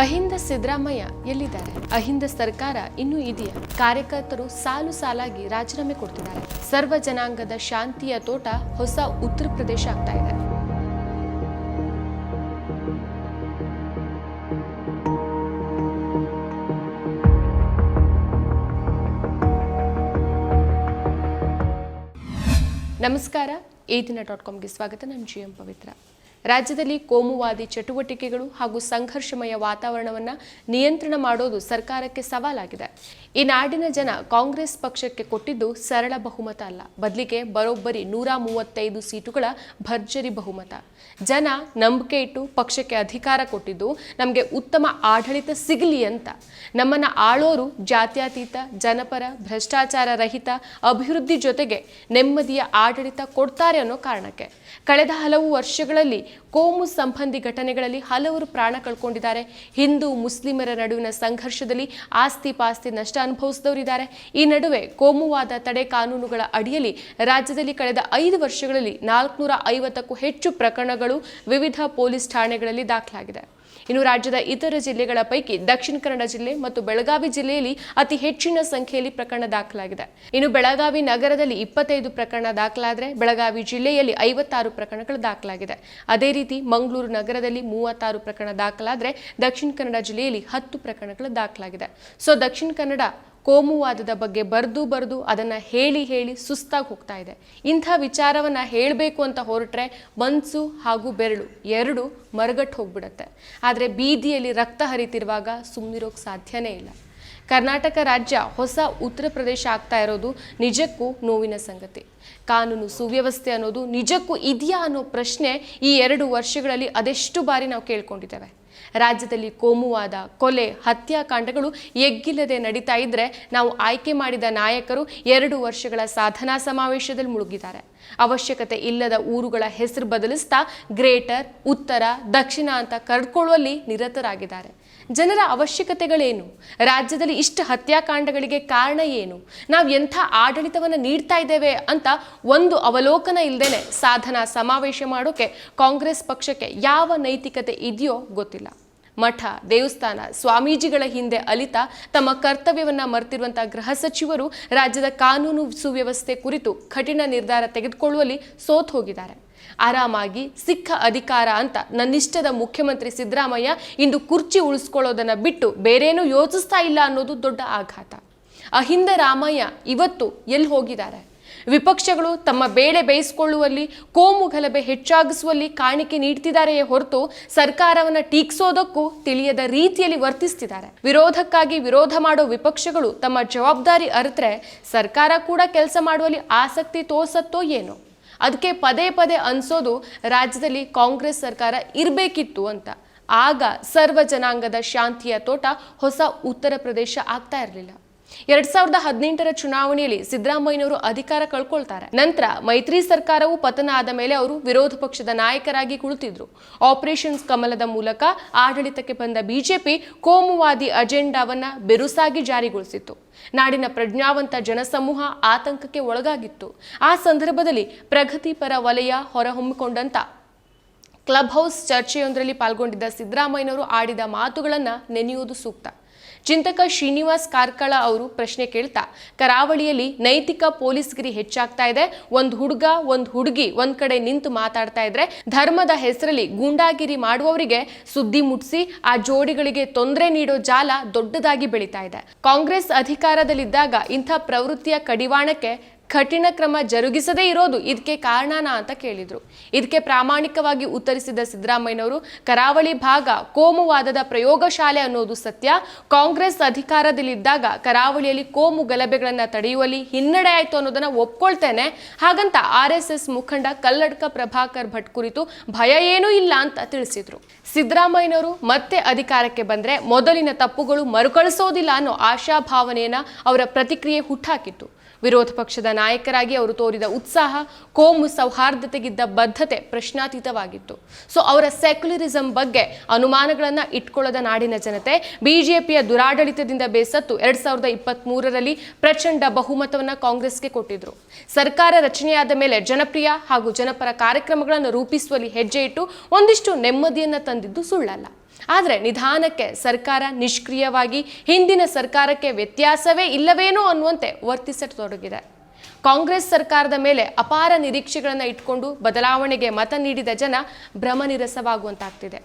ಅಹಿಂದ ಸಿದ್ದರಾಮಯ್ಯ ಎಲ್ಲಿದ್ದಾರೆ? ಅಹಿಂದ ಸರ್ಕಾರ ಇನ್ನೂ ಇದೆಯಾ? ಕಾರ್ಯಕರ್ತರು ಸಾಲು ಸಾಲಾಗಿ ರಾಜೀನಾಮೆ ಕೊಡ್ತಿದ್ದಾರೆ. ಸರ್ವ ಜನಾಂಗದ ಶಾಂತಿಯ ತೋಟ ಹೊಸ ಉತ್ತರ ಪ್ರದೇಶ ಆಗ್ತಾ ಇದೆ. ನಮಸ್ಕಾರ. ಏದಿನ ದಿನ ಡಾಟ್ ಕಾಮ್ಗೆ ಸ್ವಾಗತ. ನಾನು ಜಿ ಎಂ ಪವಿತ್ರ. ರಾಜ್ಯದಲ್ಲಿ ಕೋಮುವಾದಿ ಚಟುವಟಿಕೆಗಳು ಹಾಗೂ ಸಂಘರ್ಷಮಯ ವಾತಾವರಣವನ್ನು ನಿಯಂತ್ರಣ ಮಾಡೋದು ಸರ್ಕಾರಕ್ಕೆ ಸವಾಲಾಗಿದೆ. ಈ ನಾಡಿನ ಜನ ಕಾಂಗ್ರೆಸ್ ಪಕ್ಷಕ್ಕೆ ಕೊಟ್ಟಿದ್ದು ಸರಳ ಬಹುಮತ ಅಲ್ಲ. ಬದಲಿಗೆ ಬರೋಬ್ಬರಿ ನೂರ ಮೂವತ್ತೈದು ಸೀಟುಗಳ ಭರ್ಜರಿ ಬಹುಮತ. ಜನ ನಂಬಿಕೆ ಇಟ್ಟು ಪಕ್ಷಕ್ಕೆ ಅಧಿಕಾರ ಕೊಟ್ಟಿದ್ದು ನಮಗೆ ಉತ್ತಮ ಆಡಳಿತ ಸಿಗಲಿ ಅಂತ. ನಮ್ಮನ್ನ ಆಳೋರು ಜಾತ್ಯತೀತ, ಜನಪರ, ಭ್ರಷ್ಟಾಚಾರ ರಹಿತ, ಅಭಿವೃದ್ಧಿ ಜೊತೆಗೆ ನೆಮ್ಮದಿಯ ಆಡಳಿತ ಕೊಡ್ತಾರೆ ಅನ್ನೋ ಕಾರಣಕ್ಕೆ. ಕಳೆದ ಹಲವು ವರ್ಷಗಳಲ್ಲಿ ಕೋಮು ಸಂಬಂಧಿ ಘಟನೆಗಳಲ್ಲಿ ಹಲವರು ಪ್ರಾಣ ಕಳ್ಕೊಂಡಿದ್ದಾರೆ. ಹಿಂದೂ ಮುಸ್ಲಿಮರ ನಡುವಿನ ಸಂಘರ್ಷದಲ್ಲಿ ಆಸ್ತಿ ಪಾಸ್ತಿ ನಷ್ಟ ಅನುಭವಿಸಿದವರಿದ್ದಾರೆ. ಈ ನಡುವೆ ಕೋಮುವಾದ ತಡೆ ಕಾನೂನುಗಳ ಅಡಿಯಲ್ಲಿ ರಾಜ್ಯದಲ್ಲಿ ಕಳೆದ ಐದು ವರ್ಷಗಳಲ್ಲಿ ನಾಲ್ಕುನೂರ ಐವತ್ತಕ್ಕೂ ಹೆಚ್ಚು ಪ್ರಕರಣಗಳು ವಿವಿಧ ಪೊಲೀಸ್ ಠಾಣೆಗಳಲ್ಲಿ ದಾಖಲಾಗಿದೆ. ಇನ್ನು ರಾಜ್ಯದ ಇತರ ಜಿಲ್ಲೆಗಳ ಪೈಕಿ ದಕ್ಷಿಣ ಕನ್ನಡ ಜಿಲ್ಲೆ ಮತ್ತು ಬೆಳಗಾವಿ ಜಿಲ್ಲೆಯಲ್ಲಿ ಅತಿ ಹೆಚ್ಚಿನ ಸಂಖ್ಯೆಯಲ್ಲಿ ಪ್ರಕರಣ ದಾಖಲಾಗಿದೆ. ಇನ್ನು ಬೆಳಗಾವಿ ನಗರದಲ್ಲಿ ಇಪ್ಪತ್ತೈದು ಪ್ರಕರಣ ದಾಖಲಾದರೆ ಬೆಳಗಾವಿ ಜಿಲ್ಲೆಯಲ್ಲಿ ಐವತ್ತಾರು ಪ್ರಕರಣಗಳು ದಾಖಲಾಗಿದೆ. ಅದೇ ರೀತಿ ಮಂಗಳೂರು ನಗರದಲ್ಲಿ ಮೂವತ್ತಾರು ಪ್ರಕರಣ ದಾಖಲಾದರೆ ದಕ್ಷಿಣ ಕನ್ನಡ ಜಿಲ್ಲೆಯಲ್ಲಿ ಹತ್ತು ಪ್ರಕರಣಗಳು ದಾಖಲಾಗಿದೆ. ಸೊ ದಕ್ಷಿಣ ಕನ್ನಡ ಕೋಮುವಾದದ ಬಗ್ಗೆ ಬರೆದು ಬರೆದು ಅದನ್ನು ಹೇಳಿ ಹೇಳಿ ಸುಸ್ತಾಗಿ ಹೋಗ್ತಾ ಇದೆ. ಇಂಥ ವಿಚಾರವನ್ನು ಹೇಳಬೇಕು ಅಂತ ಹೊರಟ್ರೆ ಮನಸ್ಸು ಹಾಗೂ ಬೆರಳು ಎರಡು ಮರಗಟ್ಟು ಹೋಗ್ಬಿಡತ್ತೆ. ಆದರೆ ಬೀದಿಯಲ್ಲಿ ರಕ್ತ ಹರಿತಿರುವಾಗ ಸುಮ್ಮನಿರೋಕೆ ಸಾಧ್ಯನೇ ಇಲ್ಲ. ಕರ್ನಾಟಕ ರಾಜ್ಯ ಹೊಸ ಉತ್ತರ ಪ್ರದೇಶ ಆಗ್ತಾ ಇರೋದು ನಿಜಕ್ಕೂ ನೋವಿನ ಸಂಗತಿ. ಕಾನೂನು ಸುವ್ಯವಸ್ಥೆ ಅನ್ನೋದು ನಿಜಕ್ಕೂ ಇದೆಯಾ ಅನ್ನೋ ಪ್ರಶ್ನೆ ಈ ಎರಡು ವರ್ಷಗಳಲ್ಲಿ ಅದೆಷ್ಟು ಬಾರಿ ನಾವು ಕೇಳ್ಕೊಂಡಿದ್ದೇವೆ. ರಾಜ್ಯದಲ್ಲಿ ಕೋಮುವಾದ, ಕೊಲೆ, ಹತ್ಯಾಕಾಂಡಗಳು ಎಗ್ಗಿಲ್ಲದೆ ನಡೀತಾ ಇದ್ರೆ ನಾವು ಆಯ್ಕೆ ಮಾಡಿದ ನಾಯಕರು ಎರಡು ವರ್ಷಗಳ ಸಾಧನಾ ಸಮಾವೇಶದಲ್ಲಿ ಮುಳುಗಿದ್ದಾರೆ. ಅವಶ್ಯಕತೆ ಇಲ್ಲದ ಊರುಗಳ ಹೆಸರು ಬದಲಿಸ್ತಾ ಗ್ರೇಟರ್, ಉತ್ತರ, ದಕ್ಷಿಣ ಅಂತ ಕರೆದುಕೊಳ್ಳುವಲ್ಲಿ ನಿರತರಾಗಿದ್ದಾರೆ. ಜನರ ಅವಶ್ಯಕತೆಗಳೇನು? ರಾಜ್ಯದಲ್ಲಿ ಇಷ್ಟು ಹತ್ಯಾಕಾಂಡಗಳಿಗೆ ಕಾರಣ ಏನು? ನಾವು ಎಂಥ ಆಡಳಿತವನ್ನು ನೀಡ್ತಾ ಇದ್ದೇವೆ ಅಂತ ಒಂದು ಅವಲೋಕನ ಇಲ್ಲದೇನೆ ಸಾಧನ ಸಮಾವೇಶ ಮಾಡೋಕೆ ಕಾಂಗ್ರೆಸ್ ಪಕ್ಷಕ್ಕೆ ಯಾವ ನೈತಿಕತೆ ಇದೆಯೋ ಗೊತ್ತಿಲ್ಲ. ಮಠ, ದೇವಸ್ಥಾನ, ಸ್ವಾಮೀಜಿಗಳ ಹಿಂದೆ ಅಲಿತಾ ತಮ್ಮ ಕರ್ತವ್ಯವನ್ನ ಮರೆತಿರುವಂತಹ ಗೃಹ ಸಚಿವರು ರಾಜ್ಯದ ಕಾನೂನು ಸುವ್ಯವಸ್ಥೆ ಕುರಿತು ಕಠಿಣ ನಿರ್ಧಾರ ತೆಗೆದುಕೊಳ್ಳುವಲ್ಲಿ ಸೋತ್ ಹೋಗಿದ್ದಾರೆ. ಆರಾಮಾಗಿ ಸಿಕ್ಕ ಅಧಿಕಾರ ಅಂತ ನನ್ನಿಷ್ಟದ ಮುಖ್ಯಮಂತ್ರಿ ಸಿದ್ದರಾಮಯ್ಯ ಇಂದು ಕುರ್ಚಿ ಉಳಿಸ್ಕೊಳ್ಳೋದನ್ನ ಬಿಟ್ಟು ಬೇರೇನೂ ಯೋಚಿಸ್ತಾ ಇಲ್ಲ ಅನ್ನೋದು ದೊಡ್ಡ ಆಘಾತ. ಅಹಿಂದ ರಾಮಯ್ಯ ಇವತ್ತು ಎಲ್ಲಿ ಹೋಗಿದ್ದಾರೆ? ವಿಪಕ್ಷಗಳು ತಮ್ಮ ಬೇಳೆ ಬೇಯಿಸಿಕೊಳ್ಳುವಲ್ಲಿ, ಕೋಮು ಗಲಭೆ ಹೆಚ್ಚಾಗಿಸುವಲ್ಲಿ ಕಾಣಿಕೆ ನೀಡ್ತಿದ್ದಾರೆಯೇ ಹೊರತು ಸರ್ಕಾರವನ್ನ ಟೀಕಿಸೋದಕ್ಕೂ ತಿಳಿಯದ ರೀತಿಯಲ್ಲಿ ವರ್ತಿಸ್ತಿದ್ದಾರೆ. ವಿರೋಧಕ್ಕಾಗಿ ವಿರೋಧ ಮಾಡೋ ವಿಪಕ್ಷಗಳು ತಮ್ಮ ಜವಾಬ್ದಾರಿ ಅರಿತರೆ ಸರ್ಕಾರ ಕೂಡ ಕೆಲಸ ಮಾಡುವಲ್ಲಿ ಆಸಕ್ತಿ ತೋರ್ಸತ್ತೋ ಏನೋ? ಅದಕ್ಕೆ ಪದೇ ಪದೇ ಅನ್ಸೋದು ರಾಜ್ಯದಲ್ಲಿ ಕಾಂಗ್ರೆಸ್ ಸರ್ಕಾರ ಇರಬೇಕಿತ್ತು ಅಂತ. ಆಗ ಸರ್ವ ಜನಾಂಗದ ಶಾಂತಿಯ ತೋಟ ಹೊಸ ಉತ್ತರ ಪ್ರದೇಶ ಆಗ್ತಾ ಇರಲಿಲ್ಲ. ಎರಡ್ ಸಾವಿರದ ಹದಿನೆಂಟರ ಚುನಾವಣೆಯಲ್ಲಿ ಸಿದ್ದರಾಮಯ್ಯನವರು ಅಧಿಕಾರ ಕಳ್ಕೊಳ್ತಾರೆ. ನಂತರ ಮೈತ್ರಿ ಸರ್ಕಾರವು ಪತನ ಆದ ಮೇಲೆ ಅವರು ವಿರೋಧ ಪಕ್ಷದ ನಾಯಕರಾಗಿ ಕುಳಿತಿದ್ರು. ಆಪರೇಷನ್ಸ್ ಕಮಲದ ಮೂಲಕ ಆಡಳಿತಕ್ಕೆ ಬಂದ ಬಿಜೆಪಿ ಕೋಮುವಾದಿ ಅಜೆಂಡಾವನ್ನ ಬೆರುಸಾಗಿ ಜಾರಿಗೊಳಿಸಿತ್ತು. ನಾಡಿನ ಪ್ರಜ್ಞಾವಂತ ಜನಸಮೂಹ ಆತಂಕಕ್ಕೆ ಒಳಗಾಗಿತ್ತು. ಆ ಸಂದರ್ಭದಲ್ಲಿ ಪ್ರಗತಿಪರ ವಲಯ ಹೊರಹೊಮ್ಮಿಕೊಂಡಂತ ಕ್ಲಬ್ ಹೌಸ್ ಚರ್ಚೆಯೊಂದರಲ್ಲಿ ಪಾಲ್ಗೊಂಡಿದ್ದ ಸಿದ್ದರಾಮಯ್ಯನವರು ಆಡಿದ ಮಾತುಗಳನ್ನು ನೆನೆಯುವುದು ಸೂಕ್ತ. ಚಿಂತಕ ಶ್ರೀನಿವಾಸ್ ಕಾರ್ಕಳ ಅವರು ಪ್ರಶ್ನೆ ಕೇಳ್ತಾ, ಕರಾವಳಿಯಲ್ಲಿ ನೈತಿಕ ಪೊಲೀಸ್ಗಿರಿ ಹೆಚ್ಚಾಗ್ತಾ ಇದೆ. ಒಂದು ಹುಡುಗ, ಒಂದು ಹುಡುಗಿ ಒಂದ್ ಕಡೆ ನಿಂತು ಮಾತಾಡ್ತಾ ಇದ್ರೆ ಧರ್ಮದ ಹೆಸರಲ್ಲಿ ಗೂಂಡಾಗಿರಿ ಮಾಡುವವರಿಗೆ ಸುದ್ದಿ ಮುಟ್ಸಿ, ಆ ಜೋಡಿಗಳಿಗೆ ತೊಂದರೆ ನೀಡೋ ಜಾಲ ದೊಡ್ಡದಾಗಿ ಬೆಳೀತಾ ಇದೆ. ಕಾಂಗ್ರೆಸ್ ಅಧಿಕಾರದಲ್ಲಿದ್ದಾಗ ಇಂಥ ಪ್ರವೃತ್ತಿಯ ಕಡಿವಾಣಕ್ಕೆ ಕಠಿಣ ಕ್ರಮ ಜರುಗಿಸದೇ ಇರೋದು ಇದಕ್ಕೆ ಕಾರಣನಾ ಅಂತ ಕೇಳಿದ್ರು. ಇದಕ್ಕೆ ಪ್ರಾಮಾಣಿಕವಾಗಿ ಉತ್ತರಿಸಿದ ಸಿದ್ದರಾಮಯ್ಯನವರು, ಕರಾವಳಿ ಭಾಗ ಕೋಮುವಾದದ ಪ್ರಯೋಗಶಾಲೆ ಅನ್ನೋದು ಸತ್ಯ. ಕಾಂಗ್ರೆಸ್ ಅಧಿಕಾರದಲ್ಲಿದ್ದಾಗ ಕರಾವಳಿಯಲ್ಲಿ ಕೋಮು ಗಲಭೆಗಳನ್ನು ತಡೆಯುವಲ್ಲಿ ಹಿನ್ನಡೆ ಆಯಿತು ಅನ್ನೋದನ್ನ ಒಪ್ಕೊಳ್ತೇನೆ. ಹಾಗಂತ ಆರ್ ಎಸ್ ಎಸ್ ಮುಖಂಡ ಕಲ್ಲಡ್ಕ ಪ್ರಭಾಕರ್ ಭಟ್ ಕುರಿತು ಭಯ ಏನೂ ಇಲ್ಲ ಅಂತ ತಿಳಿಸಿದ್ರು. ಸಿದ್ದರಾಮಯ್ಯನವರು ಮತ್ತೆ ಅಧಿಕಾರಕ್ಕೆ ಬಂದರೆ ಮೊದಲಿನ ತಪ್ಪುಗಳು ಮರುಕಳಿಸೋದಿಲ್ಲ ಅನ್ನೋ ಆಶಾಭಾವನೆಯನ್ನ ಅವರ ಪ್ರತಿಕ್ರಿಯೆ ಹುಟ್ಟಾಕಿತ್ತು ವಿರೋಧ ಪಕ್ಷದ ನಾಯಕರಾಗಿ ಅವರು ತೋರಿದ ಉತ್ಸಾಹ, ಕೋಮು ಸೌಹಾರ್ದತೆಗಿದ್ದ ಬದ್ಧತೆ ಪ್ರಶ್ನಾತೀತವಾಗಿತ್ತು. ಸೊ ಅವರ ಸೆಕ್ಯುಲರಿಸಂ ಬಗ್ಗೆ ಅನುಮಾನಗಳನ್ನು ಇಟ್ಕೊಳ್ಳದ ನಾಡಿನ ಜನತೆ, ಬಿಜೆಪಿಯ ದುರಾಡಳಿತದಿಂದ ಬೇಸತ್ತು ಎರಡ್ ಸಾವಿರದ ಇಪ್ಪತ್ತ್ ಮೂರರಲ್ಲಿ ಪ್ರಚಂಡ ಬಹುಮತವನ್ನು ಕಾಂಗ್ರೆಸ್ಗೆ ಕೊಟ್ಟಿದ್ರು. ಸರ್ಕಾರ ರಚನೆಯಾದ ಮೇಲೆ ಜನಪ್ರಿಯ ಹಾಗೂ ಜನಪರ ಕಾರ್ಯಕ್ರಮಗಳನ್ನು ರೂಪಿಸುವಲ್ಲಿ ಹೆಜ್ಜೆ ಇಟ್ಟು ಒಂದಿಷ್ಟು ನೆಮ್ಮದಿಯನ್ನು ತಂದಿದ್ದು ಸುಳ್ಳಲ್ಲ. ಆದರೆ ನಿಧಾನಕ್ಕೆ ಸರ್ಕಾರ ನಿಷ್ಕ್ರಿಯವಾಗಿ ಹಿಂದಿನ ಸರ್ಕಾರಕ್ಕೆ ವ್ಯತ್ಯಾಸವೇ ಇಲ್ಲವೇನೋ ಅನ್ನುವಂತೆ ವರ್ತಿಸತೊಡಗಿದೆ ಕಾಂಗ್ರೆಸ್ ಸರ್ಕಾರದ ಮೇಲೆ ಅಪಾರ ನಿರೀಕ್ಷೆಗಳನ್ನು ಇಟ್ಕೊಂಡು ಬದಲಾವಣೆಗೆ ಮತ ನೀಡಿದ ಜನ ಭ್ರಮನಿರಸವಾಗುವಂತಾಗ್ತಿದೆ.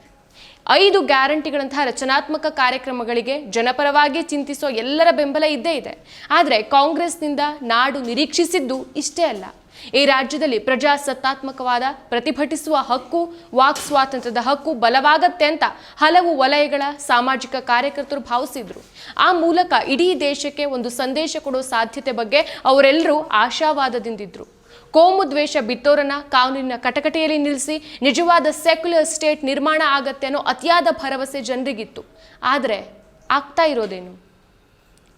ಐದು ಗ್ಯಾರಂಟಿಗಳಂತಹ ರಚನಾತ್ಮಕ ಕಾರ್ಯಕ್ರಮಗಳಿಗೆ ಜನಪರವಾಗಿ ಚಿಂತಿಸೋ ಎಲ್ಲರ ಬೆಂಬಲ ಇದ್ದೇ ಇದೆ. ಆದರೆ ಕಾಂಗ್ರೆಸ್ನಿಂದ ನಾಡು ನಿರೀಕ್ಷಿಸಿದ್ದು ಇಷ್ಟೇ ಅಲ್ಲ. ಈ ರಾಜ್ಯದಲ್ಲಿ ಪ್ರಜಾಸತ್ತಾತ್ಮಕವಾದ, ಪ್ರತಿಭಟಿಸುವ ಹಕ್ಕು, ವಾಕ್ ಸ್ವಾತಂತ್ರ್ಯದ ಹಕ್ಕು ಬಲವಾಗತ್ತೆ ಅಂತ ಹಲವು ವಲಯಗಳ ಸಾಮಾಜಿಕ ಕಾರ್ಯಕರ್ತರು ಭಾವಿಸಿದ್ರು. ಆ ಮೂಲಕ ಇಡೀ ದೇಶಕ್ಕೆ ಒಂದು ಸಂದೇಶ ಕೊಡೋ ಸಾಧ್ಯತೆ ಬಗ್ಗೆ ಅವರೆಲ್ಲರೂ ಆಶಾವಾದದಿಂದಿದ್ರು. ಕೋಮು ದ್ವೇಷ ಬಿತ್ತೋರನ ಕಾನೂನಿನ ಕಟಕಟೆಯಲ್ಲಿ ನಿಲ್ಲಿಸಿ ನಿಜವಾದ ಸೆಕ್ಯುಲರ್ ಸ್ಟೇಟ್ ನಿರ್ಮಾಣ ಆಗತ್ತೆ ಅನ್ನೋ ಅತಿಯಾದ ಭರವಸೆ ಜನರಿಗಿತ್ತು. ಆದರೆ ಆಗ್ತಾ ಇರೋದೇನು?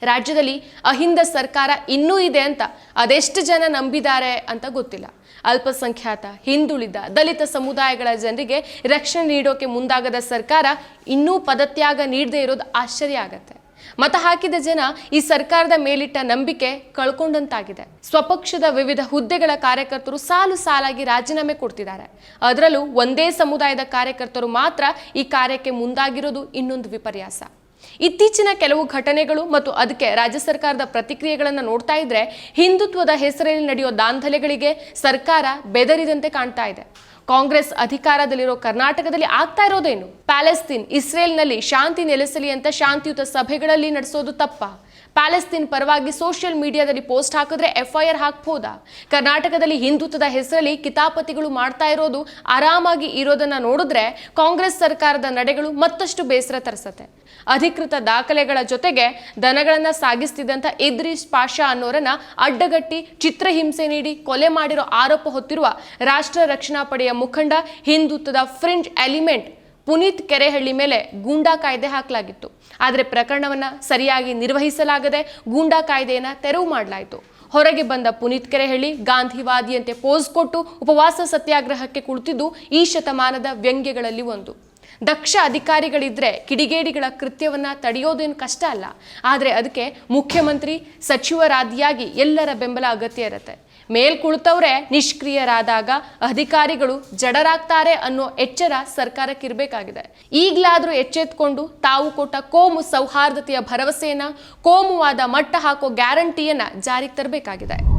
ರಾಜ್ಯದಲ್ಲಿ ಅಹಿಂದ ಸರ್ಕಾರ ಇನ್ನೂ ಇದೆ ಅಂತ ಅದೆಷ್ಟು ಜನ ನಂಬಿದ್ದಾರೆ ಅಂತ ಗೊತ್ತಿಲ್ಲ. ಅಲ್ಪಸಂಖ್ಯಾತ, ಹಿಂದುಳಿದ, ದಲಿತ ಸಮುದಾಯಗಳ ಜನರಿಗೆ ರಕ್ಷಣೆ ನೀಡೋಕೆ ಮುಂದಾಗದ ಸರ್ಕಾರ ಇನ್ನೂ ಪದತ್ಯಾಗ ನೀಡದೇ ಇರೋದು ಆಶ್ಚರ್ಯ ಆಗತ್ತೆ. ಮತ ಹಾಕಿದ ಜನ ಈ ಸರ್ಕಾರದ ಮೇಲಿಟ್ಟ ನಂಬಿಕೆ ಕಳ್ಕೊಂಡಂತಾಗಿದೆ. ಸ್ವಪಕ್ಷದ ವಿವಿಧ ಹುದ್ದೆಗಳ ಕಾರ್ಯಕರ್ತರು ಸಾಲು ಸಾಲಾಗಿ ರಾಜೀನಾಮೆ ಕೊಡ್ತಿದ್ದಾರೆ. ಅದರಲ್ಲೂ ಒಂದೇ ಸಮುದಾಯದ ಕಾರ್ಯಕರ್ತರು ಮಾತ್ರ ಈ ಕಾರ್ಯಕ್ಕೆ ಮುಂದಾಗಿರೋದು ಇನ್ನೊಂದು ವಿಪರ್ಯಾಸ. ಇತ್ತೀಚಿನ ಕೆಲವು ಘಟನೆಗಳು ಮತ್ತು ಅದಕ್ಕೆ ರಾಜ್ಯ ಸರ್ಕಾರದ ಪ್ರತಿಕ್ರಿಯೆಗಳನ್ನು ನೋಡ್ತಾ ಇದ್ರೆ ಹಿಂದುತ್ವದ ಹೆಸರಲ್ಲಿ ನಡೆಯೋ ದಾಂಧಲೆಗಳಿಗೆ ಸರ್ಕಾರ ಬೆದರಿದಂತೆ ಕಾಣ್ತಾ ಇದೆ. ಕಾಂಗ್ರೆಸ್ ಅಧಿಕಾರದಲ್ಲಿರೋ ಕರ್ನಾಟಕದಲ್ಲಿ ಆಗ್ತಾ ಇರೋದೇನು? ಪ್ಯಾಲೆಸ್ತೀನ್ ಇಸ್ರೇಲ್ನಲ್ಲಿ ಶಾಂತಿ ನೆಲೆಸಲಿ ಅಂತ ಶಾಂತಿಯುತ ಸಭೆಗಳಲ್ಲಿ ನಡೆಸೋದು ತಪ್ಪ. ಪ್ಯಾಲೆಸ್ತೀನ್ ಪರವಾಗಿ ಸೋಷಿಯಲ್ ಮೀಡಿಯಾದಲ್ಲಿ ಪೋಸ್ಟ್ ಹಾಕಿದ್ರೆ ಎಫ್ಐಆರ್ ಹಾಕ್ಬೋದಾ? ಕರ್ನಾಟಕದಲ್ಲಿ ಹಿಂದುತ್ವದ ಹೆಸರಲ್ಲಿ ಕಿತಾಪತಿಗಳು ಮಾಡ್ತಾ ಇರೋದು ಆರಾಮಾಗಿ ಇರೋದನ್ನ ನೋಡಿದ್ರೆ ಕಾಂಗ್ರೆಸ್ ಸರ್ಕಾರದ ನಡೆಗಳು ಮತ್ತಷ್ಟು ಬೇಸರ ತರಿಸತ್ತೆ. ಅಧಿಕೃತ ದಾಖಲೆಗಳ ಜೊತೆಗೆ ದನಗಳನ್ನ ಸಾಗಿಸ್ತಿದ್ದಂಥ ಇದ್ರೀಸ್ ಪಾಷಾ ಅನ್ನೋರನ್ನ ಅಡ್ಡಗಟ್ಟಿ ಚಿತ್ರಹಿಂಸೆ ನೀಡಿ ಕೊಲೆ ಮಾಡಿರೋ ಆರೋಪ ಹೊತ್ತಿರುವ ರಾಷ್ಟ್ರ ರಕ್ಷಣಾ ಪಡೆಯ ಮುಖಂಡ ಹಿಂದುತ್ವದ ಫ್ರಿಂಜ್ ಎಲಿಮೆಂಟ್ ಪುನೀತ್ ಕೆರೆಹಳ್ಳಿ ಮೇಲೆ ಗೂಂಡಾ ಕಾಯ್ದೆ ಹಾಕಲಾಗಿತ್ತು. ಆದರೆ ಪ್ರಕರಣವನ್ನು ಸರಿಯಾಗಿ ನಿರ್ವಹಿಸಲಾಗದೆ ಗೂಂಡಾ ಕಾಯ್ದೆಯನ್ನು ತೆರವು ಮಾಡಲಾಯಿತು. ಹೊರಗೆ ಬಂದ ಪುನೀತ್ ಕೆರೆಹಳ್ಳಿ ಗಾಂಧಿವಾದಿಯಂತೆ ಪೋಸ್ ಕೊಟ್ಟು ಉಪವಾಸ ಸತ್ಯಾಗ್ರಹಕ್ಕೆ ಕುಳಿತಿದ್ದು ಈ ಶತಮಾನದ ವ್ಯಂಗ್ಯಗಳಲ್ಲಿ ಒಂದು. ದಕ್ಷ ಅಧಿಕಾರಿಗಳಿದ್ರೆ ಕಿಡಿಗೇಡಿಗಳ ಕೃತ್ಯವನ್ನು ತಡೆಯೋದೇನು ಕಷ್ಟ ಅಲ್ಲ. ಆದರೆ ಅದಕ್ಕೆ ಮುಖ್ಯಮಂತ್ರಿ ಸಚಿವರಾದಿಯಾಗಿ ಎಲ್ಲರ ಬೆಂಬಲ ಅಗತ್ಯ ಇರುತ್ತೆ. ಮೇಲ್ ಕುಳಿತವ್ರೆ ನಿಷ್ಕ್ರಿಯರಾದಾಗ ಅಧಿಕಾರಿಗಳು ಜಡರಾಗ್ತಾರೆ ಅನ್ನೋ ಎಚ್ಚರ ಸರ್ಕಾರಕ್ಕೆ ಇರಬೇಕಾಗಿದೆ ಈಗಲಾದರೂ ಎಚ್ಚೆತ್ಕೊಂಡು ತಾವು ಕೊಟ್ಟ ಕೋಮು ಸೌಹಾರ್ದತೆಯ ಭರವಸೆಯನ್ನ, ಕೋಮುವಾದ ಮಟ್ಟ ಹಾಕೋ ಗ್ಯಾರಂಟಿಯನ್ನ ಜಾರಿಗೆ ತರಬೇಕಾಗಿದೆ.